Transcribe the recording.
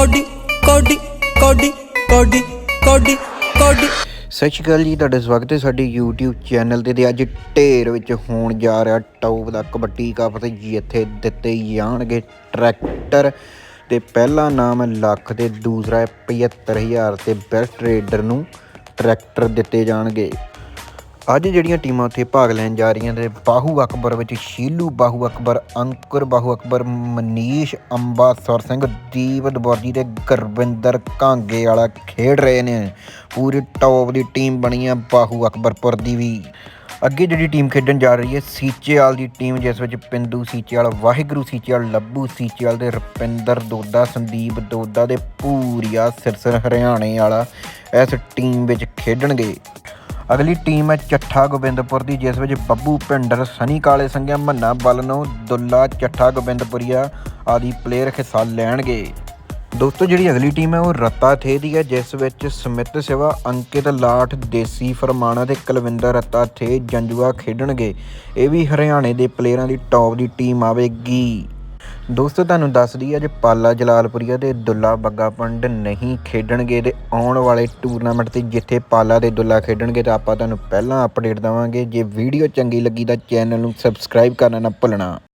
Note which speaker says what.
Speaker 1: Cody ਕੋਡੀ ਕੋਡੀ ਕੋਡੀ ਕੋਡੀ ਕੋਡੀ।
Speaker 2: ਸਤਿ ਸ਼੍ਰੀ ਅਕਾਲ ਜੀ, ਤੁਹਾਡਾ ਸਵਾਗਤ ਹੈ ਸਾਡੇ YouTube ਚੈਨਲ ਤੇ ਤੇ ਅੱਜ ਢੇਰ ਵਿੱਚ ਹੋਣ ਜਾ ਰਿਹਾ ਟੌਪ ਦਾ ਕਬੱਡੀ ਕੱਪ ਤੇ ਜਿੱਥੇ ਦਿੱਤੇ ਜਾਣਗੇ ਟਰੈਕਟਰ ਤੇ ਪਹਿਲਾ ਨਾਮ ਲੱਖ ਤੇ ਦੂਸਰਾ ਹੈ 75000 ਤੇ ਬੈਸਟ ਰੇਡਰ ਨੂੰ ਟਰੈਕਟਰ ਦਿੱਤੇ ਜਾਣਗੇ। ਅੱਜ ਜਿਹੜੀਆਂ ਟੀਮਾਂ ਉੱਥੇ ਭਾਗ ਲੈਣ ਜਾ ਰਹੀਆਂ ਨੇ, ਬਾਹੂ ਅਕਬਰ ਵਿੱਚ ਸ਼ੀਲੂ, ਬਾਹੂ ਅਕਬਰ ਅੰਕੁਰ, ਬਾਹੂ ਅਕਬਰ ਮਨੀਸ਼ ਅੰਬਾ ਸੁਰ ਸਿੰਘ, ਦੀਪ ਦਬੋਰਜੀ ਤੇ ਗੁਰਵਿੰਦਰ ਕਾਂਗੇ ਵਾਲਾ ਖੇਡ ਰਹੇ ਨੇ। ਪੂਰੀ ਟੌਪ ਦੀ ਟੀਮ ਬਣੀ ਆ ਬਾਹੂ ਅਕਬਰਪੁਰ ਦੀ ਵੀ। ਅੱਗੇ ਜਿਹੜੀ ਟੀਮ ਖੇਡਣ ਜਾ ਰਹੀ ਹੈ, ਸੀਚੇਵਾਲ ਦੀ ਟੀਮ, ਜਿਸ ਵਿੱਚ ਪਿੰਦੂ ਸੀਚੇਵਾਲ, ਵਾਹਿਗੁਰੂ ਸੀਚੇਵਾਲ, ਲੱਭੂ ਸੀਚੇਵਾਲ ਤੇ ਰੁਪਿੰਦਰ ਦੋਦਾ, ਸੰਦੀਪ ਦੋਦਾ ਦੇ ਪੂਰੀਆ ਸਿਰਸਰ ਹਰਿਆਣੇ ਵਾਲਾ ਇਸ ਟੀਮ ਵਿੱਚ ਖੇਡਣਗੇ। ਅਗਲੀ ਟੀਮ ਹੈ ਚੱਠਾ ਗੋਬਿੰਦਪੁਰ ਦੀ, ਜਿਸ ਵਿੱਚ ਬੱਬੂ ਭਿੰਡਰ, ਸਨੀ ਕਾਲੇ ਸੰਘਿਆ, ਮੰਨਾ ਬਲਨੋ, ਦੁੱਲਾ ਚੱਠਾ ਗੋਬਿੰਦਪੁਰੀਆ ਆਦਿ ਪਲੇਅਰ ਹਿੱਸਾ ਲੈਣਗੇ। ਦੋਸਤੋ, ਜਿਹੜੀ ਅਗਲੀ ਟੀਮ ਹੈ ਉਹ ਰੱਤਾ ਥੇ ਦੀ ਹੈ, ਜਿਸ ਵਿੱਚ ਸਮਿਤ ਸਿਵਾ, ਅੰਕਿਤ ਲਾਠ, ਦੇਸੀ ਫਰਮਾਨਾ ਤੇ ਕੁਲਵਿੰਦਰ ਰੱਤਾ ਥੇ ਜੰਜੂਆ ਖੇਡਣਗੇ। ਇਹ ਵੀ ਹਰਿਆਣੇ ਦੇ ਪਲੇਅਰਾਂ ਦੀ ਟੌਪ ਦੀ ਟੀਮ ਆਵੇਗੀ। ਦੋਸਤੋ, ਤੁਹਾਨੂੰ ਦੱਸ ਦਈਏ ਅੱਜ ਪਾਲਾ ਜਲਾਲਪੁਰੀਆ ਦੇ ਦੁੱਲਾ ਬੱਗਾ ਪੰਡ ਨਹੀਂ ਖੇਡਣਗੇ ਤੇ ਆਉਣ ਵਾਲੇ ਟੂਰਨਾਮੈਂਟ ਤੇ ਜਿੱਥੇ ਪਾਲਾ ਦੇ ਦੁੱਲਾ ਖੇਡਣਗੇ ਤਾਂ ਆਪਾਂ ਤੁਹਾਨੂੰ ਪਹਿਲਾਂ ਅਪਡੇਟ ਦਵਾਂਗੇ। ਜੇ ਵੀਡੀਓ ਚੰਗੀ ਲੱਗੀ ਤਾਂ ਚੈਨਲ ਨੂੰ ਸਬਸਕ੍ਰਾਈਬ ਕਰਨਾ ਨਾ ਭੁੱਲਣਾ।